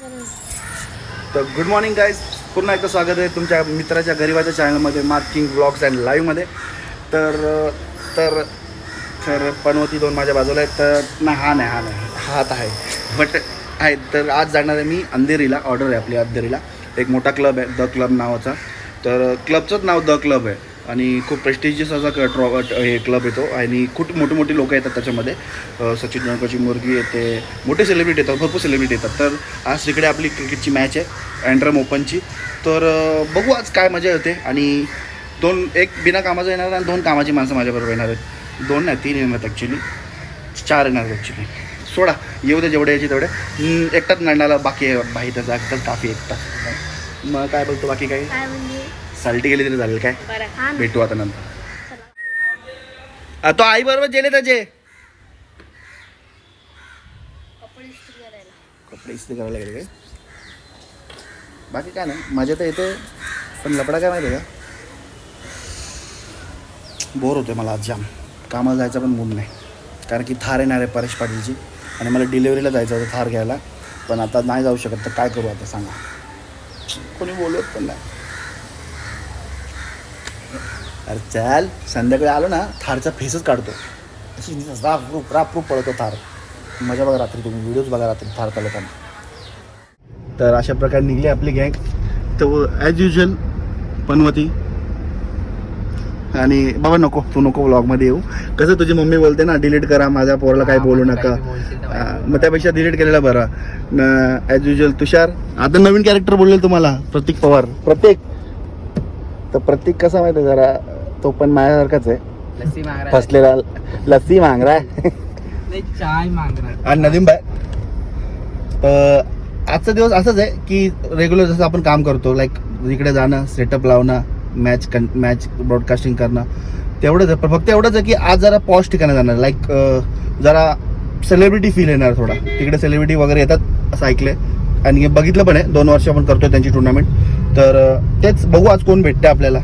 तर good morning guys पुन्हा एकदा स्वागत आहे तुमच्या मित्राच्या गरीबाच्या चॅनलमध्ये मार्किंग ब्लॉग्स अँड लाईव्हमध्ये तर तर तर पनवती दोन माझ्या बाजूला आहेत. तर नाही हा नाही हा नाही. हा हात आहे. बट आहे. तर आज जाणार आहे मी अंधेरीला. ऑर्डर आहे आपली अंधेरीला. एक मोठा क्लब आहे द क्लब नावाचा. तर क्लबचंच नाव द क्लब आहे. आणि खूप प्रेस्टिजियस असा क ट्रॉ हे क्लब येतो. आणि खूप मोठी मोठी लोकं येतात त्याच्यामध्ये. सचिन तेंडुलकरची मुर्गी येते. मोठे सेलिब्रिटी येतात. भरपूर सेलिब्रिटी येतात. तर आज तिकडे आपली क्रिकेटची मॅच आहे. अँड्रम ओपनची तर बघू आज काय मजा येते. आणि दोन एक बिना कामाचं येणार आणि दोन कामाची माणसं माझ्याबरोबर येणार आहेत. दोन नाही तीन येणार आहेत ॲक्च्युली चार येणार आहेत ॲक्च्युली सोडा. येऊ दे जेवढे यायचे तेवढे. एकटाच नडणारा बाकी आहे. बाई त्याचा एकटाच काफी एकटा मग काय बोलतो? बाकी काही? साल्टी गेली तरी चालेल काय? हा भेटू आता नंतर. तो आई बरोबर गेले त्याचे? कपडे इस्त्री करायला. कपडे इस्त्री करायला गेले काय? बाकी काय नाही मजा तर येते पण लपडा काय माहिती का? बोर होते मला आज जाम. कामाला जायचा पण मूड नाही. कारण की थार येणार आहे परेश पाटीलची. आणि मला डिलेवरीला जायचं होतं थार घ्यायला. पण आता नाही जाऊ शकत तर काय करू आता सांगा. कोणी बोलत पण नाही. अरे चल संध्याकाळी आलो ना थारचा फेसच काढतो. अशी राप रूप राप रूप पळतो थार. मजा बघा रात्री तुम्ही व्हिडिओज बघा रात्री थार चालवताना. तर अशा प्रकारे निघली आपली गँग तर ॲज युजल पनवती. आणि बाबा नको तू नको व्लॉगमध्ये येऊ. कसं तुझी मम्मी बोलते ना डिलीट करा माझ्या पोराला काही बोलू नका. मग त्यापेक्षा डिलीट केलेला बरं. ॲज युजल तुषार आता नवीन कॅरेक्टर बोललेल तुम्हाला प्रतीक पवार. प्रत्येक तर प्रतीक कसा माहिती आहे जरा? तो पण माझ्यासारखाच आहे. लस्सी मांग रहा है फसलेला लस्सी मांग रहा है नहीं चाय मांग रहा है आणि नदीम भाई आजचा दिवस असंच आहे की रेग्युलर जसं आपण काम करतो लाईक इकडे जाणं सेटअप लावणं मॅच कन मॅच ब्रॉडकास्टिंग करणं तेवढंच आहे. पण फक्त एवढंच आहे की आज जरा पॉश ठिकाणी जाणार. लाईक जरा सेलिब्रिटी फील येणार थोडा. तिकडे सेलिब्रिटी वगैरे येतात असं ऐकलंय. आणि बघितलं पण आहे. दोन वर्ष आपण करतोय त्यांची टुर्नामेंट तर तेच बघू आज कोण भेटते आपल्याला.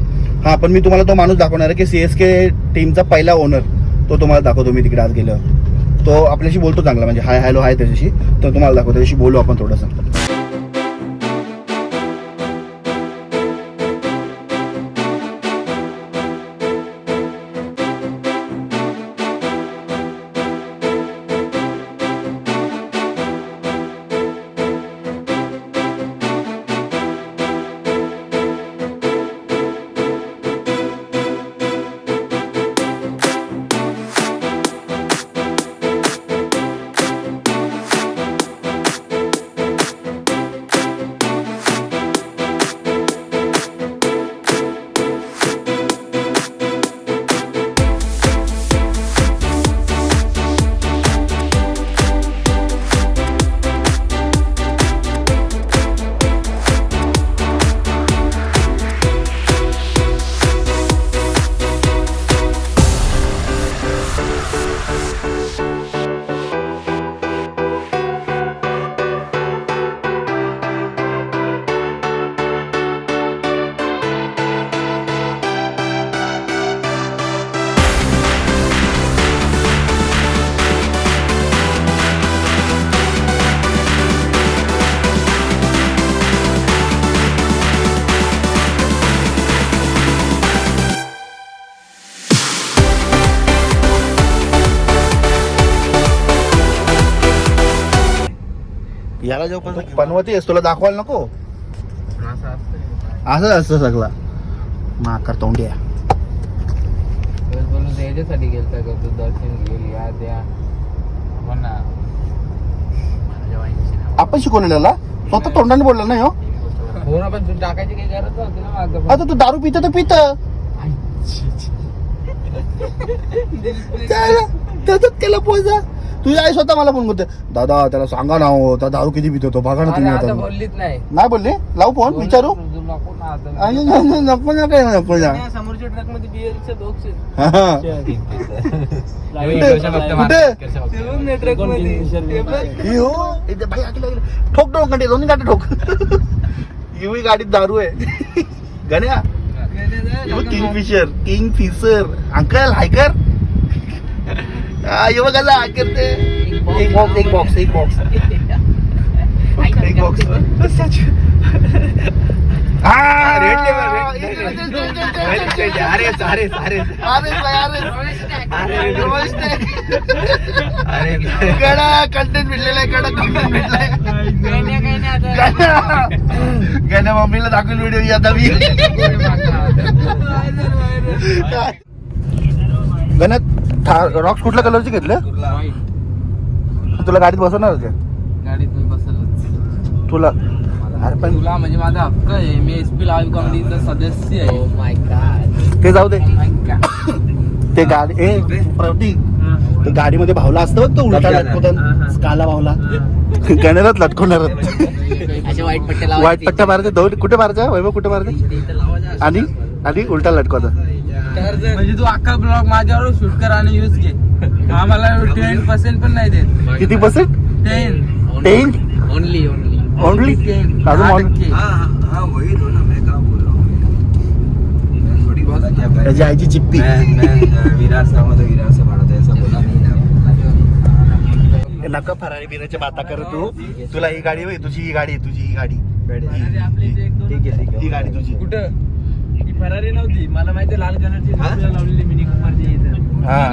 हां पण मी तुम्हाला तो माणूस दाखवणार आहे की सी एस के टीमचा पहिला ओनर तो तुम्हाला दाखवतो मी तिकडे आज गेल्यावर. तो आपल्याशी बोलतो चांगला म्हणजे हाय हॅलो हाय त्याच्याशी. तर तुम्हाला दाखवतो त्याच्याशी बोलू आपण थोडंसं. याला जेव्हा पनवती आहेस तुला दाखवायला नको. असं असतं सगळं. माकर तोंड्या याच्यासाठी गेलता का तू? दर्शन घेईल या द्या. हो नाव. आपण शिकवलेल्याला स्वतः तोंडाने बोलला नाही हो हो पण तू टाकायची काही गरज नव्हती ना मागं. आता तू दारू पित तर पित. त्याच्यात केला पोचा तुझी आई स्वतः मला फोन करते. दादा त्याला सांगा ना हो त्या दारू किती पितो तो बघा ना तुम्ही आता बोललीच नाही. नाही बोलले? लावू फोन बोल विचारू? तू नको ना काय नको ना समोरच्या ट्रकमध्ये बिअरचे ठोक ठोक घंटे दोन्ही गाठी ठोक. ही गाडीत दारू आहे. Ganya. Kingfisher Kingfisher uncle हायकर. ये बघा हाय करते एक बॉक्स एक बॉक्स एक बॉक्स एक बॉक्स अरे अरे अरे अरे कडा कंटेंट भेटलेला आहे कडा कंटेंट भेटलाय गाण्या मम्मीला दाखवून व्हिडिओ आता मी रॉक्स कुठल्या कलरचे घेतले? तुला गाडीत बसवणार का गाडीत मी बसलच तुला अरे पण तुला म्हणजे माझा हक्क आहे. मी एस पी लाईव्ह कॉमेडीचा सदस्य आहे. माय गॉड ते जाऊ दे. ते गाडी ए प्रतीक ते गाडीमध्ये भावला असतं बघ तो उलटा लटकवतो. स्काला भावला. गण्यालाच लटकवणार. अशा वाईट पट्ट्या वाईट पट्ट्या मारते दोन कुठे मारते वैभव कुठे मारते आणि आणि उलटा लटकवता. म्हणजे तू अख्खा ब्लॉग माझ्यावर शूट कर आणि यूज घे. आम्हाला टेन पर्सेंट पण नाही देत. किती percent ten ten only only only ten त्याची आईची चिप्पी। नका फरारी बिराच्या बाता कर तू। तुला ही गाडी तुझी ही गाडी आहे, तुझी ही गाडी। ही गाडी तुझी। कुठं? फरारी नव्हती. मला माहिती लाल कलरची लावलेली मिनी कुमारची हाँ।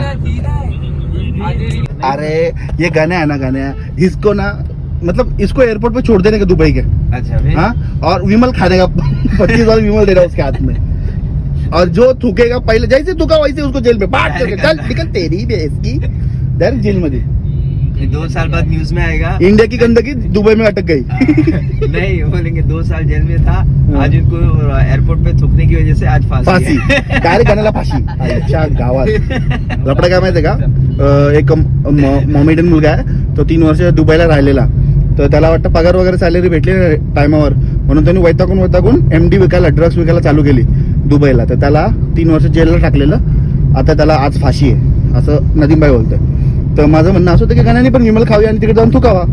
अरे ये गाना है ना गाना इसको ना मतलब इसको एयरपोर्ट पे छोड़ देने का दुबई के। अच्छा हाँ? और विमल खाने का पच्चीस हज़ार विमल दे रहा है उसके हाथ में। और जो थूकेगा पहले जैसे थूका वैसे उसको जेल में करके। चल निकल तेरी भी है इसकी। डायरेक्ट जेल में दी साल बाद न्यूज में आएगा। इंडिया की गंदगी दुबई में अटक गई। नहीं बोलेंगे दो साल जेल में था। आज उनको एयरपोर्ट पे थूकने की वजह से आज फांसी। डायरेक्ट गाण्याला फाशी आईच्या गावात। लपडा काय माहितीये का? एक मॉमेडियन मुलगा आहे तो तीन वर्ष दुबईला राहिलेला. तर त्याला वाटतं पगार वगैरे सॅलरी भेटली टायमावर म्हणून त्यांनी वैतागून वैतागून एम डी विकायला ड्रग्स विकायला चालू केली दुबईला. तर त्याला तीन वर्ष जेलला टाकलेलं. आता त्याला आज फाशी आहे. असं नदीमबाई बोलतोय. तर माझं म्हणणं असं होतं की गाण्याने पण विमल खावी आणि तिकडे जाऊन थुकावा.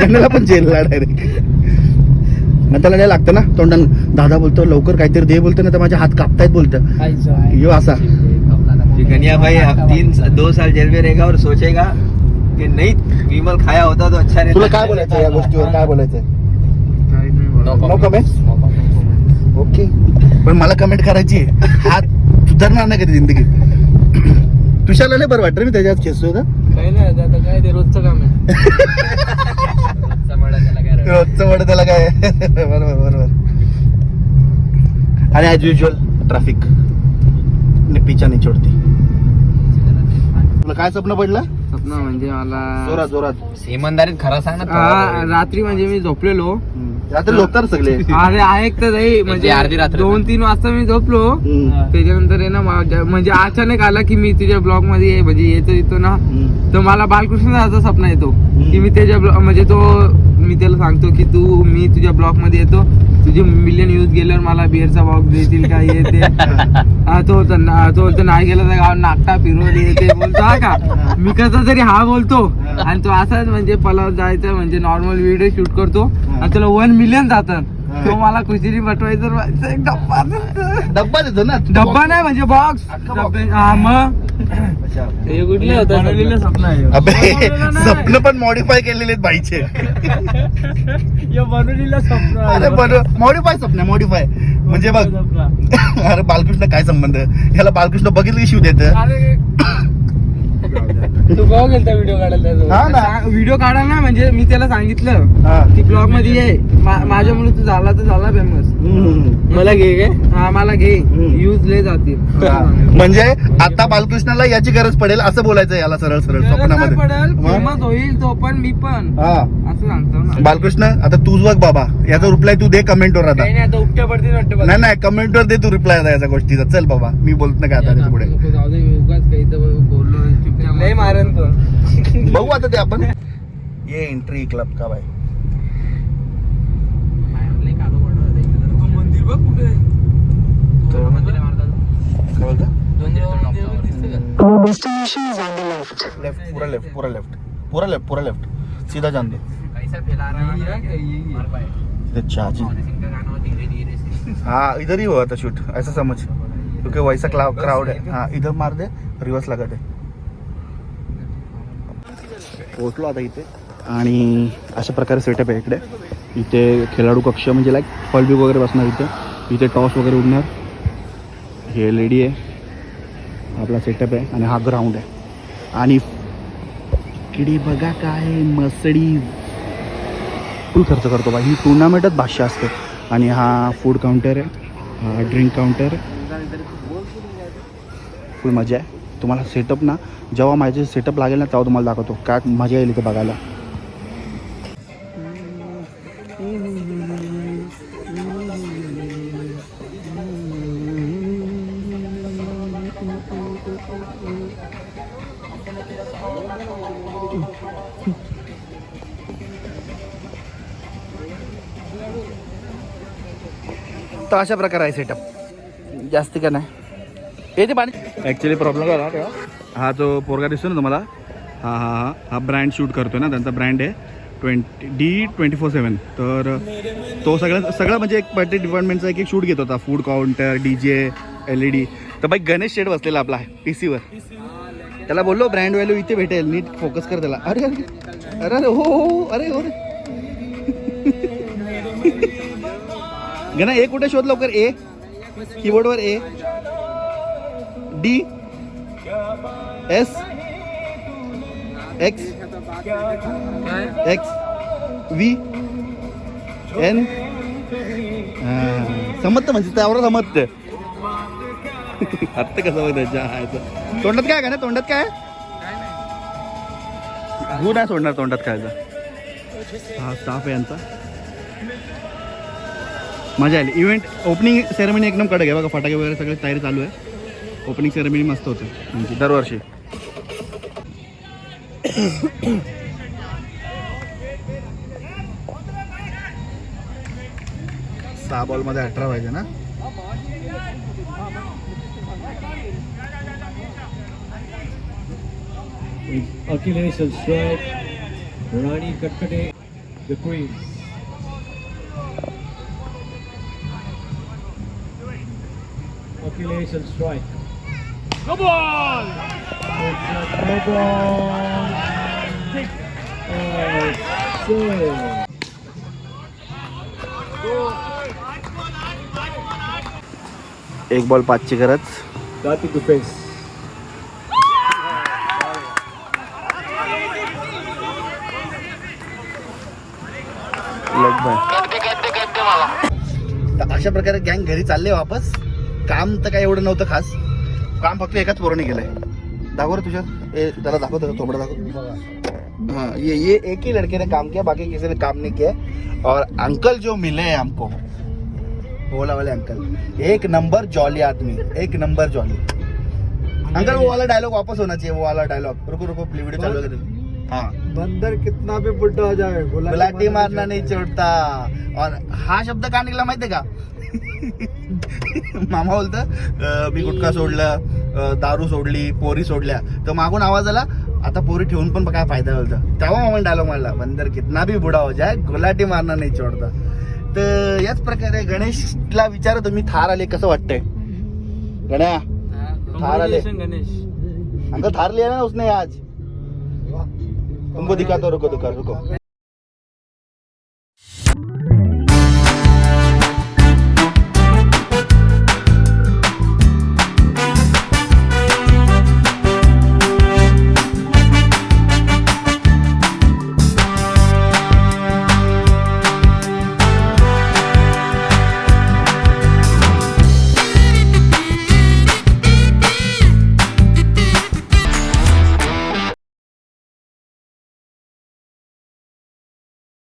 गाण्याला पण जेलला डायरेक्ट मग त्याला नाही लागतं ना तोंडान. दादा बोलतो लवकर काहीतरी दे बोलतो ना तर माझे हात कापतायत बोलतं. यो असा. कि कन्या भाई अब तीन दो साल जेल में रहेगा और सोचेगा कि नहीं विमल खाया होता तो अच्छा तुला काय बोलायचं या गोष्टीवर? काय बोलायचं? नो कमेंट ओके पण मला कमेंट करायची आहे. हात सुधारणार नाही कधी जिंदगी तुषारला नाही बरं वाटतं मी त्याच्यात खेचतोय तर? काही नाही आता काय ते रोजचं काम आहे. रोजचं वड त्याला काय बरोबर बरोबर. आणि ॲज युजल ट्रॅफिक पिचा नाही छोडती. तुला काय स्वप्न पडलं? स्वप्न म्हणजे मला जोरात जोरात. इमानदारीत खरं सांग ना रात्री म्हणजे मी झोपलेलो. रात्री लोकतात सगळे. अरे ऐक तर नाही म्हणजे अर्धी रात्र. दोन तीन वाजता मी झोपलो. हम्म. त्याच्यानंतर आहे ना माझ्या- म्हणजे अचानक आला की मी तुझ्या ब्लॉगमध्ये आहे, म्हणजे येतो येतो ना. हम्म. तर मला बालकृष्णाचा सपना येतो. की मी त्याच्या ब्लॉग म्हणजे तो मी त्याला सांगतो की तू मी तुझ्या ब्लॉगमध्ये येतो. तुझे मिलियन यूज गेल्यावर मला बिअरचा बॉक्स देतील काय हे ते. हा, तो होता ना- तो बोलतो नाही गेला तर गाव नागटा फिरवून येते बोलतो. हा का? मी कसा तरी हा बोलतो. आणि तो असाच म्हणजे पलाव जायचं म्हणजे नॉर्मल व्हिडिओ शूट करतो. आणि तुला वन मिलियन जातात. तो मला खुशीने पटवायचं व्हायचं एक डब्बा देतो. डब्बा देतो ना? डब्बा नाही म्हणजे बॉक्स हा मग. हे कुठले स्वप्न. आहे. अबे. स्वप्न पण मॉडीफाय केलेले आहेत बाईचे. बनवलेलं स्वप्न अरे बरं मॉडीफाय स्वप्न मॉडीफाय म्हणजे बघ. अरे बालकृष्ण काय संबंध? याला बालकृष्ण बघितलं की शिव देत? अरे तू बघ गेलता व्हिडिओ काढायला हा ना. व्हिडिओ काढायला ना म्हणजे मी त्याला सांगितलं की ब्लॉगमध्ये ये. मा- माझ्यामुळे तू झाला तर झाला फेमस मला घे काय? हा मला घे. हम्म. यूज लय जातील. म्हणजे आता बालकृष्णाला याची गरज पडेल असं बोलायचं याला सरळ सरळ स्वप्नामध्ये. मग? फेमस होईल तो पण मी पण. हा. असं सांगतो ना. बालकृष्ण आता तूच बघ बाबा. याचा रिप्लाय तू दे कमेंटवर आता. काही नाही आता उपट्या पडतील वाटतं नाही नाही कमेंटवर दे तू रिप्लाय आता याच्या गोष्टीचा. चल बाबा मी बोलत नाही काय आता त्याच्या पुढे जाऊ दे मी उगाच काही तर बोललो चुपचाप लय मारेन तो. बघू आता ते आपण. ये एंट्री क्लब का बाय मंदिर बघ कुठे काय बोलतो? लेफ्ट पूरा लेफ्ट पूरा लेफ्ट पूरा लेफ्ट पूरा लेफ्ट सीधा जान दो. हाँ इधर ही हुआ था शूट ऐसा समझ क्योंकि वैसा क्राउड है हाँ इधर मार दे रिवर्स लगा दे. पोहोचलो आता इथे. आणि अशा प्रकारे सेटअप आहे इकडे. इथे खेळाडू कक्ष म्हणजे लाईक फलबिग वगैरे बसणार इथे. इथे टॉस वगैरे उडणार. हे एल ई डी आहे. आपला सेटअप आहे आणि हा ग्राउंड आहे. आणि इकडे बघा काय मसडी. फुल खर्च करतो बा ही टुर्नामेंटच भाष्य असते. आणि हा फूड काउंटर आहे. हा ड्रिंक काउंटर फुल मजा आहे. तुम्हाला सेटअप ना जेव्हा माझे सेटअप लागेल ना तेव्हा तुम्हाला दाखवतो. काय मजा येईल इथे बघायला. तर अशा प्रकारे आहे सेटअप जास्त का नाही? येते पाणी ॲक्च्युली प्रॉब्लेम झाला तेव्हा? हा जो पोरगा दिसतो ना तुम्हाला हा हा हा हा ब्रँड शूट करतो ना त्यांचा ब्रँड आहे twenty D twenty four seven. तर तो सगळं सगळं म्हणजे एक प्रत्येक डिपार्टमेंटचा एक एक शूट घेत होता food counter D J L E D तर बाई गणेश शेड बसलेला आपला पी सीवर त्याला बोललो ब्रँड व्हॅल्यू इथे भेटेल नीट फोकस कर त्याला. अरे अरे अरे अरे हो हो, हो अरे हो गणा ए कुठे शोध लवकर ए? कीबोर्डवर A. D S X X V N. समजतं म्हणजे त्यावर समजतं. अर्थ कसं बघ त्याच्या हायचं तोंडात काय का? ना तोंडात काय गु नाही सोडणार तोंडात खायचं हा स्टाफ आहे यांचा. मजा आली. इव्हेंट ओपनिंग सेरेमनी एकदम कडक आहे बघा. फटाके वगैरे सगळे तयारी चालू आहे. ओपनिंग सेरेमनी मस्त होते. म्हणजे दरवर्षी. सहा बॉलमध्ये अठरा पाहिजे ना? Akhilesh Katkate Akhilesh strike Uh. एक बॉल पाचची गरज face. लेग तर अशा प्रकारे गँग घरी चालले वापस काम तर काय एवढं नव्हतं खास काम फक्त एकाच पोराने केलंय. दाखव रे तुझ्या. ए त्याला दाखव त्याला थोबडं दाखव. हाँ ये ये एक ही लड़के ने काम किया बाकी किसी ने काम नहीं किया. और अंकल जो मिले हैं हमको ओला वाले अंकल एक नंबर जॉली आदमी एक नंबर जॉली अंकल वो वाला डायलॉग वापस होना चाहिए वो वाला डायलॉग रुको रुको वीडियो चालू कर. हाँ. बंदर कितना भी बुढ़ा हो जाए गुलाटी मारना नहीं छोड़ता. और हा शब्द का निकला माहितीये का? मामा बोलत मी गुटखा सोडलं दारू सोडली पोरी सोडल्या. तर मागून आवाज आला आता पोरी ठेवून पण काय फायदा बोलतं. तेव्हा मामा डायलॉग मारला बंदर कितना भी बुडा हो जाए गुलाटी मारना नाही छोडता. तर याच प्रकारे गणेशला विचार तुम्ही थार आले कसं वाटतंय? गण्या थार आले. गणेश. अंकल थार लिया ना उसने आज. तुमको दिखाता रुको रुको रुको.